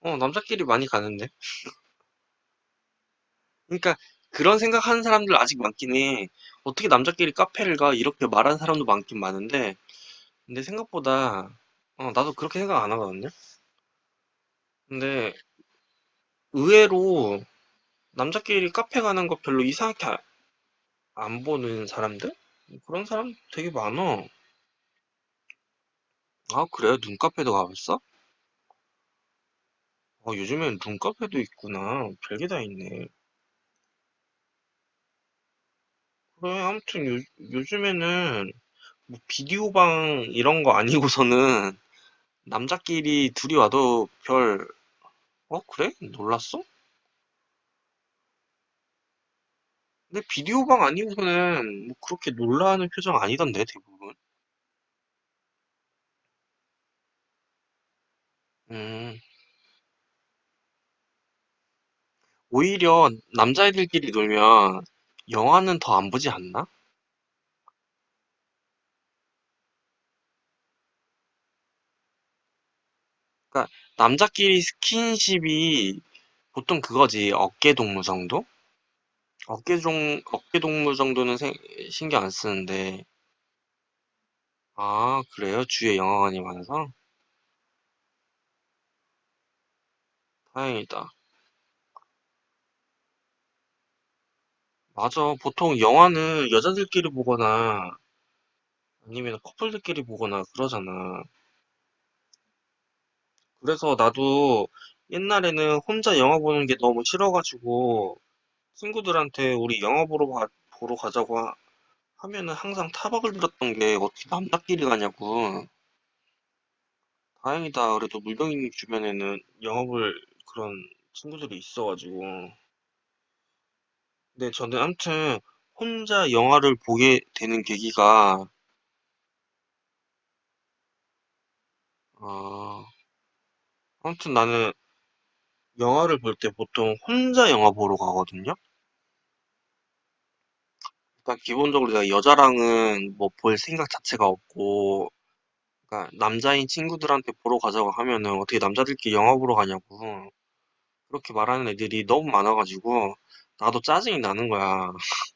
어, 남자끼리 많이 가는데. 그러니까 그런 생각하는 사람들 아직 많긴 해. 어떻게 남자끼리 카페를 가? 이렇게 말하는 사람도 많긴 많은데, 근데 생각보다, 어, 나도 그렇게 생각 안 하거든요? 근데 의외로 남자끼리 카페 가는 거 별로 이상하게 아- 안 보는 사람들? 그런 사람 되게 많아. 아, 그래요? 눈카페도 가봤어? 어, 요즘엔 눈카페도 있구나. 별게 다 있네. 그래, 아무튼 요, 요즘에는 뭐 비디오방 이런 거 아니고서는 남자끼리 둘이 와도 별, 어, 그래? 놀랐어? 근데 비디오방 아니고서는 뭐 그렇게 놀라는 표정 아니던데, 대부분. 음, 오히려 남자애들끼리 놀면 영화는 더 안 보지 않나? 그러니까 남자끼리 스킨십이 보통 그거지, 어깨 동무 정도? 어깨 종, 어깨 동무 정도는 생- 신경 안 쓰는데, 아, 그래요? 주위에 영화관이 많아서? 다행이다. 맞아. 보통 영화는 여자들끼리 보거나 아니면 커플들끼리 보거나 그러잖아. 그래서 나도 옛날에는 혼자 영화 보는 게 너무 싫어가지고 친구들한테 우리 영화 보러 가, 보러 가자고 하, 하면은 항상 타박을 들었던 게 어떻게 남자끼리 가냐고. 다행이다. 그래도 물병이님 주변에는 볼 그런 친구들이 있어가지고. 근데 저는 아무튼 혼자 영화를 보게 되는 계기가 어, 아무튼 나는 영화를 볼 때 보통 혼자 영화 보러 가거든요. 일단 기본적으로 내가 여자랑은 뭐 볼 생각 자체가 없고, 그러니까 남자인 친구들한테 보러 가자고 하면은 어떻게 남자들끼리 영화 보러 가냐고 그렇게 말하는 애들이 너무 많아가지고 나도 짜증이 나는 거야.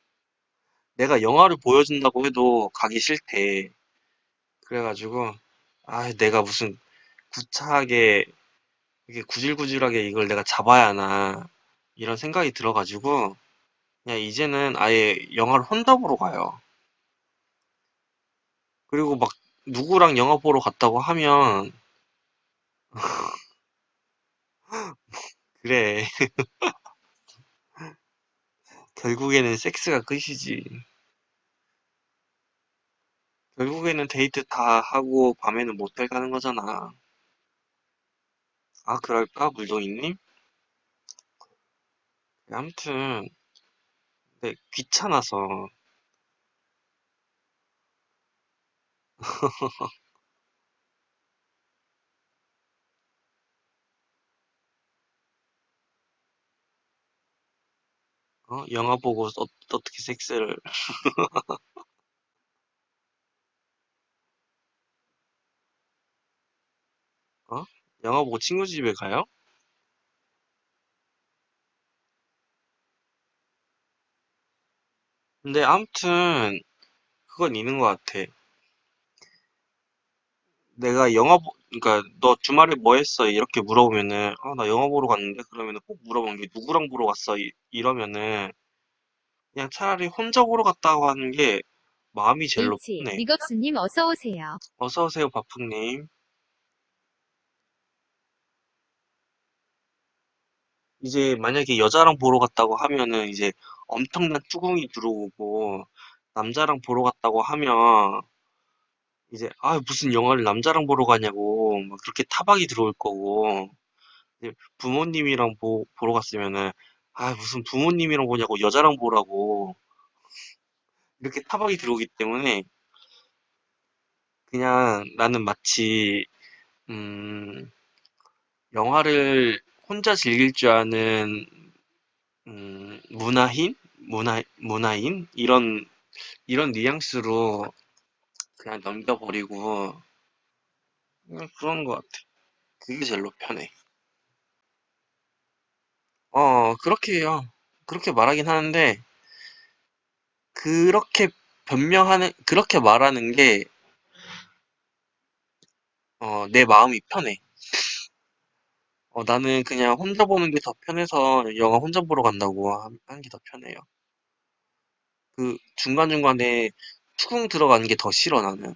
내가 영화를 보여준다고 해도 가기 싫대. 그래가지고 아 내가 무슨 구차하게 이게 구질구질하게 이걸 내가 잡아야 하나 이런 생각이 들어가지고 그냥 이제는 아예 영화를 혼자 보러 가요. 그리고 막 누구랑 영화 보러 갔다고 하면 그래 결국에는 섹스가 끝이지. 결국에는 데이트 다 하고 밤에는 모텔 가는 거잖아. 아 그럴까 물동이님? 아무튼 네, 귀찮아서 어? 영화 보고 어, 어떻게 섹스를 어? 영화 보고 친구 집에 가요? 근데 아무튼 그건 있는 것 같아. 내가 영화 보, 그러니까 너 주말에 뭐 했어? 이렇게 물어보면은 아, 나 영화 보러 갔는데 그러면은 꼭 물어보는 게 누구랑 보러 갔어? 이, 이러면은 그냥 차라리 혼자 보러 갔다고 하는 게 마음이 제일로 H. 편해. 리겁스님 어서 오세요. 어서 오세요, 바풍님. 이제 만약에 여자랑 보러 갔다고 하면은 이제 엄청난 쭈궁이 들어오고 남자랑 보러 갔다고 하면 이제 아 무슨 영화를 남자랑 보러 가냐고 막 그렇게 타박이 들어올 거고. 부모님이랑 보, 보러 갔으면은 아 무슨 부모님이랑 보냐고 여자랑 보라고. 이렇게 타박이 들어오기 때문에 그냥 나는 마치 음 영화를 혼자 즐길 줄 아는 음 문화인? 문화 문화인? 이런 이런 뉘앙스로 그냥 넘겨버리고 그냥 그런 것 같아. 그게 제일로 편해. 어, 그렇게 해요. 그렇게 말하긴 하는데, 그렇게 변명하는, 그렇게 말하는 게, 어, 내 마음이 편해. 어, 나는 그냥 혼자 보는 게 더 편해서 영화 혼자 보러 간다고 하- 하는 게 더 편해요. 그 중간중간에 투궁 들어가는 게 더 싫어, 나는.